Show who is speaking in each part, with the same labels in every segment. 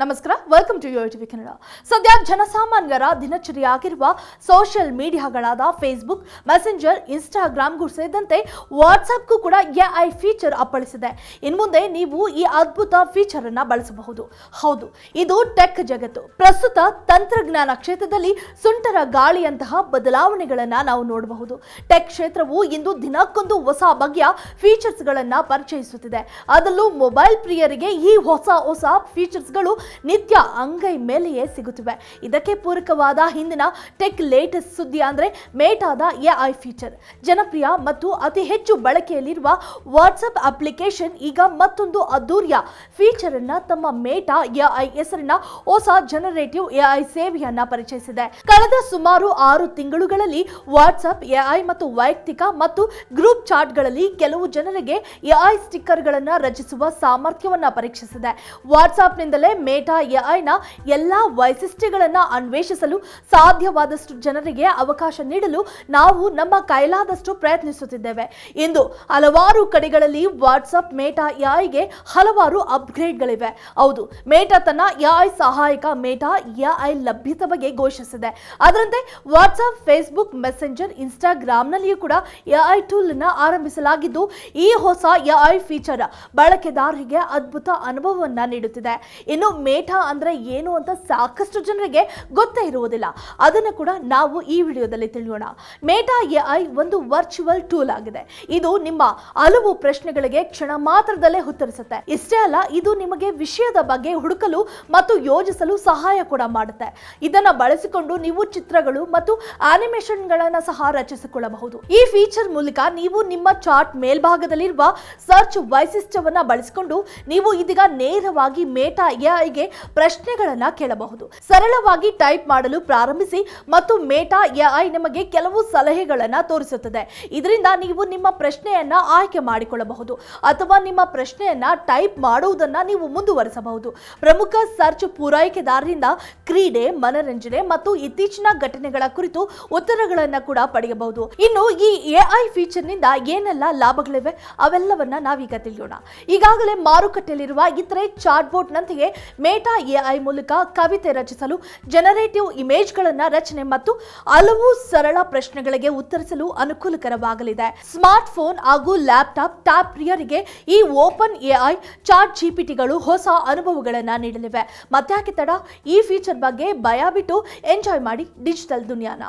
Speaker 1: ನಮಸ್ಕಾರ welcome to Yo TV Kannada ಸದ್ಯ ಜನಸಾಮಾನ್ಯರ ದಿನಚರಿಯಾಗಿರುವ ಸೋಷಿಯಲ್ ಮೀಡಿಯಾಗಳಾದ ಫೇಸ್ಬುಕ್ ಮೆಸೆಂಜರ್ ಇನ್ಸ್ಟಾಗ್ರಾಮ್ಗೂ ಸೇರಿದಂತೆ ವಾಟ್ಸಪ್ಗೂ ಕೂಡ ಎಐ ಫೀಚರ್ ಅಪ್ಪಳಿಸಿದೆ. ಇನ್ಮುಂದೆ ನೀವು ಈ ಅದ್ಭುತ ಫೀಚರ್ ಅನ್ನ ಬಳಸಬಹುದು. ಹೌದು, ಇದು ಟೆಕ್ ಜಗತ್ತು. ಪ್ರಸ್ತುತ ತಂತ್ರಜ್ಞಾನ ಕ್ಷೇತ್ರದಲ್ಲಿ ಸುಂಟರ ಗಾಳಿಯಂತಹ ಬದಲಾವಣೆಗಳನ್ನು ನಾವು ನೋಡಬಹುದು. ಟೆಕ್ ಕ್ಷೇತ್ರವು ಇಂದು ದಿನಕ್ಕೊಂದು ಹೊಸ ಬಗೆಯ ಫೀಚರ್ಸ್ಗಳನ್ನು ಪರಿಚಯಿಸುತ್ತಿದೆ. ಅದರಲ್ಲೂ ಮೊಬೈಲ್ ಪ್ರಿಯರಿಗೆ ಈ ಹೊಸ ಹೊಸ ಫೀಚರ್ಸ್ಗಳು ನಿತ್ಯ ಅಂಗೈ ಮೇಲೆಯೇ ಸಿಗುತ್ತಿವೆ. ಇದಕ್ಕೆ ಪೂರಕವಾದ ಹಿಂದಿನ ಟೆಕ್ ಲೇಟೆಸ್ಟ್ ಸುದ್ದಿ ಅಂದ್ರೆ ಮೇಟಾದ ಎಐ ಫೀಚರ್. ಜನಪ್ರಿಯ ಮತ್ತು ಅತಿ ಹೆಚ್ಚು ಬಳಕೆಯಲ್ಲಿರುವ ವಾಟ್ಸಪ್ ಅಪ್ಲಿಕೇಶನ್ ಈಗ ಮತ್ತೊಂದು ಅದ್ದೂರಿಯ ಫೀಚರ್ ಅನ್ನ ತಮ್ಮ ಮೇಟಾ ಎಐ ಹೆಸರಿನ ಹೊಸ ಜನರೇಟಿವ್ ಎಐ ಸೇವೆಯನ್ನ ಪರಿಚಯಿಸಿದೆ. ಕಳೆದ ಸುಮಾರು ಆರು ತಿಂಗಳುಗಳಲ್ಲಿ ವಾಟ್ಸಪ್ ಎಐ ಮತ್ತು ವೈಯಕ್ತಿಕ ಮತ್ತು ಗ್ರೂಪ್ ಚಾಟ್ಗಳಲ್ಲಿ ಕೆಲವು ಜನರಿಗೆ ಎಐ ಸ್ಟಿಕ್ಕರ್ಗಳನ್ನು ರಚಿಸುವ ಸಾಮರ್ಥ್ಯವನ್ನು ಪರೀಕ್ಷಿಸಿದೆ. ವಾಟ್ಸಾಪ್ನಿಂದಲೇ ಮೇಟಾ ಎಐನ ಎಲ್ಲಾ ವೈಶಿಷ್ಟ್ಯಗಳನ್ನು ಅನ್ವೇಷಿಸಲು ಸಾಧ್ಯವಾದಷ್ಟು ಜನರಿಗೆ ಅವಕಾಶ ನೀಡಲು ನಾವು ನಮ್ಮ ಕೈಲಾದಷ್ಟು ಪ್ರಯತ್ನಿಸುತ್ತಿದ್ದೇವೆ. ಇಂದು ಹಲವಾರು ಕಡೆಗಳಲ್ಲಿ ವಾಟ್ಸಪ್ ಮೇಟಾ ಎಐಗೆ ಹಲವಾರು ಅಪ್ಗ್ರೇಡ್ಗಳಿವೆ. ಹೌದು, ಮೇಟಾ ತನ್ನ ಎಐ ಸಹಾಯಕ ಮೇಟಾ ಎಐ ಲಭ್ಯತೆ ಬಗ್ಗೆ ಘೋಷಿಸಿದೆ. ಅದರಂತೆ ವಾಟ್ಸಪ್, ಫೇಸ್ಬುಕ್, ಮೆಸೆಂಜರ್, ಇನ್ಸ್ಟಾಗ್ರಾಮ್ನಲ್ಲಿಯೂ ಕೂಡ ಎಐ ಟೂಲ್ ಅನ್ನ ಆರಂಭಿಸಲಾಗಿದ್ದು, ಈ ಹೊಸ ಎಐ ಫೀಚರ್ ಬಳಕೆದಾರರಿಗೆ ಅದ್ಭುತ ಅನುಭವವನ್ನು ನೀಡುತ್ತಿದೆ. ಇನ್ನು ಮೇಟಾ ಅಂದ್ರೆ ಏನು ಅಂತ ಸಾಕಷ್ಟು ಜನರಿಗೆ ಗೊತ್ತೇ ಇರುವುದಿಲ್ಲ. ಅದನ್ನು ಕೂಡ ನಾವು ಈ ವಿಡಿಯೋದಲ್ಲಿ ತಿಳಿಯೋಣ. ಮೇಟಾ ಎಐ ಒಂದು ವರ್ಚುವಲ್ ಟೂಲ್ ಆಗಿದೆ. ಇದು ನಿಮ್ಮ ಹಲವು ಪ್ರಶ್ನೆಗಳಿಗೆ ಕ್ಷಣ ಮಾತ್ರದಲ್ಲೇ ಉತ್ತರಿಸುತ್ತೆ. ಇಷ್ಟೇ ಅಲ್ಲ, ಇದು ನಿಮಗೆ ವಿಷಯದ ಬಗ್ಗೆ ಹುಡುಕಲು ಮತ್ತು ಯೋಜಿಸಲು ಸಹಾಯ ಕೂಡ ಮಾಡುತ್ತೆ. ಇದನ್ನ ಬಳಸಿಕೊಂಡು ನೀವು ಚಿತ್ರಗಳು ಮತ್ತು ಆನಿಮೇಷನ್ಗಳನ್ನು ಸಹ ರಚಿಸಿಕೊಳ್ಳಬಹುದು. ಈ ಫೀಚರ್ ಮೂಲಕ ನೀವು ನಿಮ್ಮ ಚಾರ್ಟ್ ಮೇಲ್ಭಾಗದಲ್ಲಿರುವ ಸರ್ಚ್ ವೈಶಿಷ್ಟ್ಯವನ್ನು ಬಳಸಿಕೊಂಡು ನೀವು ಇದೀಗ ನೇರವಾಗಿ ಮೇಟಾ ಎಐಗೆ ಪ್ರಶ್ನೆಗಳನ್ನ ಕೇಳಬಹುದು. ಸರಳವಾಗಿ ಟೈಪ್ ಮಾಡಲು ಪ್ರಾರಂಭಿಸಿ ಮತ್ತು ಮೇಟಾ ಎಐ ನಿಮಗೆ ಕೆಲವು ಸಲಹೆಗಳನ್ನ ತೋರಿಸುತ್ತದೆ. ಇದರಿಂದ ನೀವು ನಿಮ್ಮ ಪ್ರಶ್ನೆಯನ್ನ ಆಯ್ಕೆ ಮಾಡಿಕೊಳ್ಳಬಹುದು ಅಥವಾ ನಿಮ್ಮ ಪ್ರಶ್ನೆಯನ್ನ ಟೈಪ್ ಮಾಡುವುದನ್ನ ನೀವು ಮುಂದುವರಿಸಬಹುದು. ಪ್ರಮುಖ ಸರ್ಚ್ ಪೂರೈಕೆದಾರರಿಂದ ಕ್ರೀಡೆ, ಮನರಂಜನೆ ಮತ್ತು ಇತ್ತೀಚಿನ ಘಟನೆಗಳ ಕುರಿತು ಉತ್ತರಗಳನ್ನ ಕೂಡ ಪಡೆಯಬಹುದು. ಇನ್ನು ಈ ಎಐ ಫೀಚರ್ನಿಂದ ಏನೆಲ್ಲ ಲಾಭಗಳಿವೆ? ಅವೆಲ್ಲವನ್ನ ನಾವೀಗ ತಿಳಿಯೋಣ. ಈಗಾಗಲೇ ಮಾರುಕಟ್ಟೆಯಲ್ಲಿರುವ ಇತರೆ ಚಾಟ್ಬೋಟ್ ನಂತೆಯೇ ಮೇಟಾ ಎಐ ಮೂಲಕ ಕವಿತೆ ರಚಿಸಲು ಜನರೇಟಿವ್ ಇಮೇಜ್ಗಳನ್ನು ರಚನೆ ಮತ್ತು ಹಲವು ಸರಳ ಪ್ರಶ್ನೆಗಳಿಗೆ ಉತ್ತರಿಸಲು ಅನುಕೂಲಕರವಾಗಲಿದೆ. ಸ್ಮಾರ್ಟ್ ಫೋನ್ ಹಾಗೂ ಲ್ಯಾಪ್ಟಾಪ್ ಟ್ಯಾಬ್ ಪ್ರಿಯರಿಗೆ ಈ ಓಪನ್ ಎಐ ಚಾಟ್ ಜಿಪಿಟಿಗಳು ಹೊಸ ಅನುಭವಗಳನ್ನು ನೀಡಲಿವೆ. ಮತ್ತೆ ತಡ? ಈ ಫೀಚರ್ ಬಗ್ಗೆ ಭಯ ಬಿಟ್ಟು ಎಂಜಾಯ್ ಮಾಡಿ digital ದುನಿಯಾನ.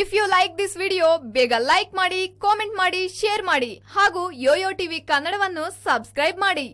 Speaker 2: If you like this video ಬೇಗ ಲೈಕ್ ಮಾಡಿ ಕಾಮೆಂಟ್ ಮಾಡಿ ಶೇರ್ ಮಾಡಿ ಹಾಗೂ ಯೋಯೋ ಟಿವಿ ಕನ್ನಡವನ್ನು ಸಬ್ಸ್ಕ್ರೈಬ್ ಮಾಡಿ.